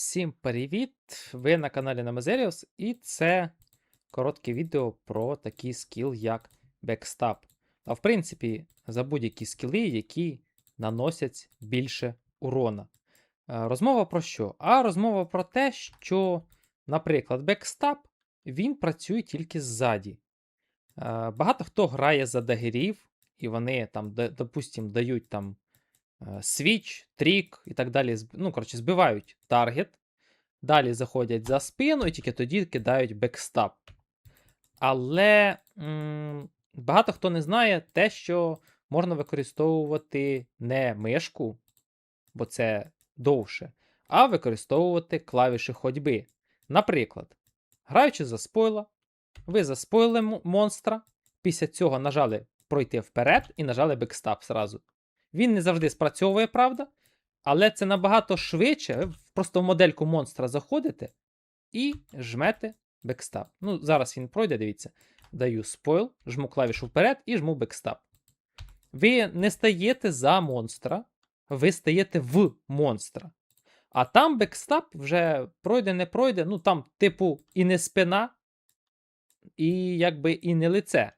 Всім привіт! Ви на каналі Namazelius, і це коротке відео про такий скіл, як Backstab. А в принципі, за будь-які скіли, які наносять більше урона. Розмова про що? А розмова про те, що, наприклад, Backstab він працює тільки ззаді. Багато хто грає за дагерів, і вони там, да- допустим, дають там свіч, трік і так далі. Ну, коротше, збивають таргет. Далі заходять за спину і тільки тоді кидають бекстап. Але м, багато хто не знає те, що можна використовувати не мишку, бо це довше, а використовувати клавіші ходьби. Наприклад, граючи за спойла, ви заспоїли монстра, після цього нажали пройти вперед і нажали бекстап зразу. Він не завжди спрацьовує, правда, але це набагато швидше. Ви просто в модельку монстра заходите і жмете бекстап. Ну, зараз він пройде, дивіться. Даю спойл, жму клавішу вперед і жму бекстап. Ви не стаєте за монстра, ви стаєте в монстра. А там бекстап вже пройде, не пройде. Ну там, типу, і не спина, і якби і не лице.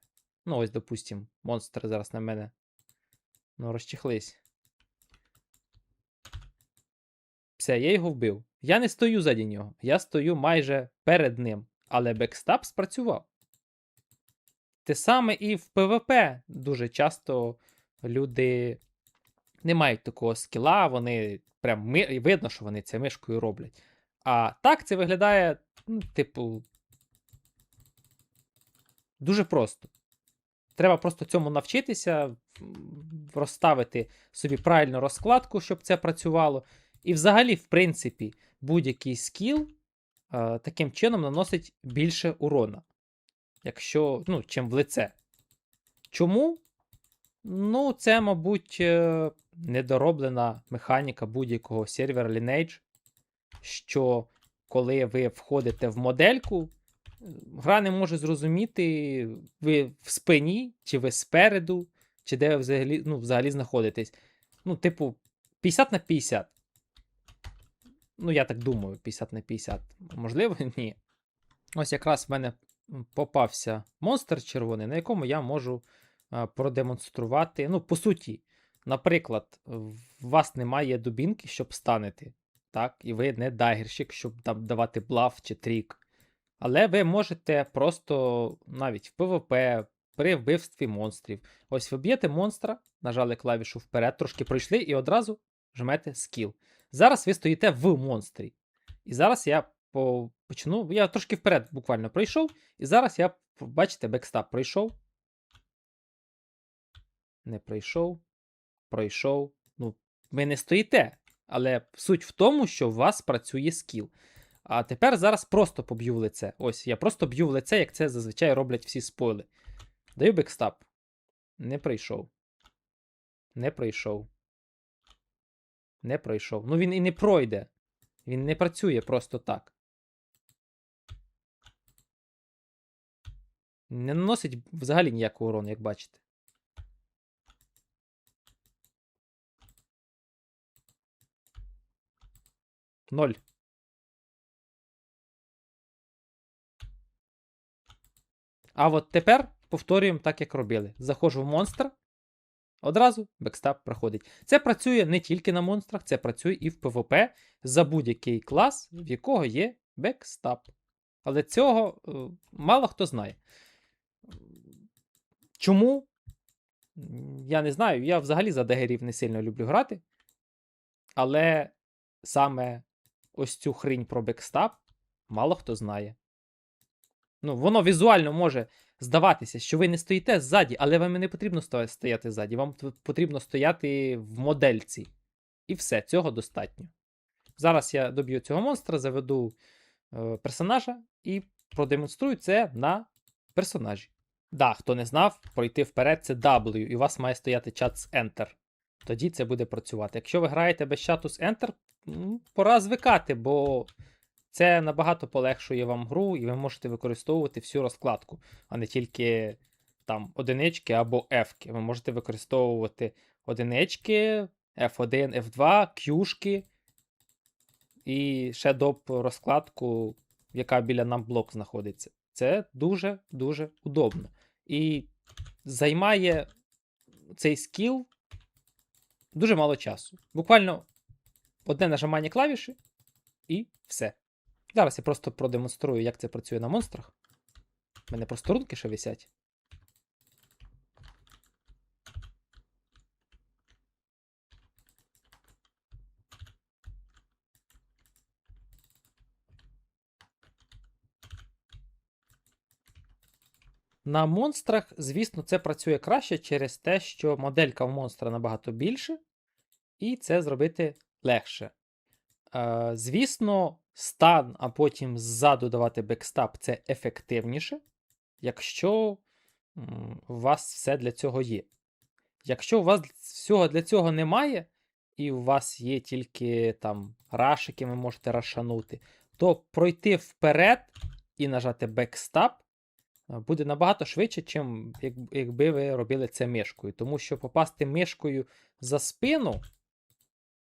Ну, ось, допустим, монстри зараз на мене. Ну, розчихлись. Все, я його вбив. Я не стою заді нього. Я стою майже перед ним. Але бекстап спрацював. Те саме і в ПВП дуже часто люди не мають такого скіла, вони прям ми... видно, що вони це мишкою роблять. А так це виглядає, ну, типу, дуже просто. Треба просто цьому навчитися, розставити собі правильну розкладку, щоб це працювало. І взагалі, в принципі, будь-який скіл е, таким чином наносить більше урона. Якщо, ну, чим в лице. Чому? Ну, це, мабуть, е, недороблена механіка будь-якого сервера Lineage, що коли ви входите в модельку, гра не може зрозуміти, ви в спині, чи ви спереду, чи де ви взагалі, ну, взагалі знаходитесь. Ну, типу, 50 на 50. Ну, я так думаю, 50 на 50. Можливо, ні. Ось якраз в мене попався монстр червоний, на якому я можу продемонструвати. Ну, по суті, наприклад, в вас немає дубінки, щоб станете. Так, і ви не дагерщик, щоб там давати блаф чи трік. Але ви можете просто навіть в ПВП, при вбивстві монстрів. Ось ви б'єте монстра, нажали клавішу вперед, трошки пройшли і одразу жмете скіл. Зараз ви стоїте в монстрі. І зараз я почну. Я трошки вперед буквально пройшов. І зараз я, бачите, бекстап пройшов. Не пройшов. Пройшов. Ну, ви не стоїте. Але суть в тому, що у вас працює скіл. А тепер зараз просто поб'ю в лице. Ось, я просто б'ю в лице, як це зазвичай роблять всі спойли. Даю бекстап. Не пройшов. Не пройшов. Не пройшов. Ну він і не пройде. Він не працює просто так. Не наносить взагалі ніякого урону, як бачите. Ноль. А от тепер повторюємо так, як робили. Заходжу в монстр. Одразу бекстап проходить. Це працює не тільки на монстрах, це працює і в ПВП за будь-який клас, в якого є бекстап. Але цього е, мало хто знає. Чому? Я не знаю. Я взагалі за дегерів не сильно люблю грати. Але саме ось цю хрінь про бекстап мало хто знає. Ну, воно візуально може здаватися, що ви не стоїте ззаді, але вам не потрібно стояти ззаді. Вам потрібно стояти в модельці. І все, цього достатньо. Зараз я доб'ю цього монстра, заведу е, персонажа і продемонструю це на персонажі. Да, хто не знав, пройти вперед це W, і у вас має стояти чат з Enter. Тоді це буде працювати. Якщо ви граєте без чату з Enter, пора звикати, бо це набагато полегшує вам гру, і ви можете використовувати всю розкладку, а не тільки там одинички або F-ки. Ви можете використовувати одинички, F1, F2, Q-шки і ще доп розкладку, яка біля нам блок знаходиться. Це дуже-дуже удобно. І займає цей скіл дуже мало часу. Буквально одне нажимання клавіші і все. Зараз я просто продемонструю, як це працює на монстрах. У мене просто рунки ще висять. На монстрах, звісно, це працює краще через те, що моделька в монстра набагато більше, і це зробити легше. Е, звісно, стан, а потім ззаду давати бекстап це ефективніше, якщо у вас все для цього є. Якщо у вас всього для цього немає, і у вас є тільки там рашики, ви можете рашанути, то пройти вперед і нажати бекстап буде набагато швидше, чим якби ви робили це мишкою. Тому що попасти мишкою за спину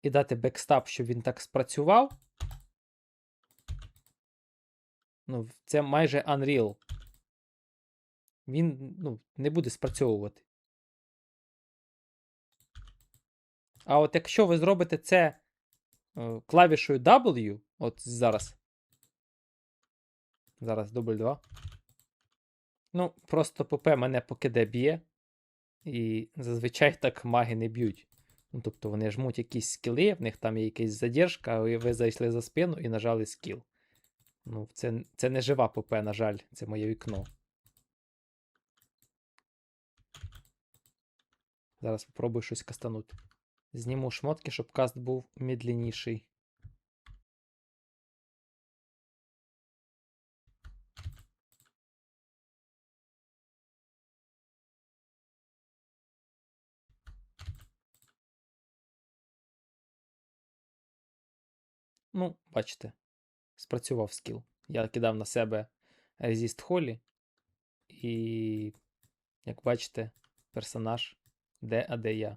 і дати бекстап, щоб він так спрацював. Ну, це майже Unreal. Він ну, не буде спрацьовувати. А от якщо ви зробите це е, клавішою W, от зараз. Зараз дубль 2. Ну, просто ПП мене покиде б'є. І зазвичай так маги не б'ють. Ну, тобто вони жмуть якісь скіли, в них там є якась задержка, а ви зайшли за спину і нажали скіл. Ну, це, це не жива ПП, на жаль, це моє вікно. Зараз спробую щось кастанути. Зніму шмотки, щоб каст був медленніший. Ну, бачите, спрацював скіл. Я кидав на себе резіст Холі, і, як бачите, персонаж де, а де я.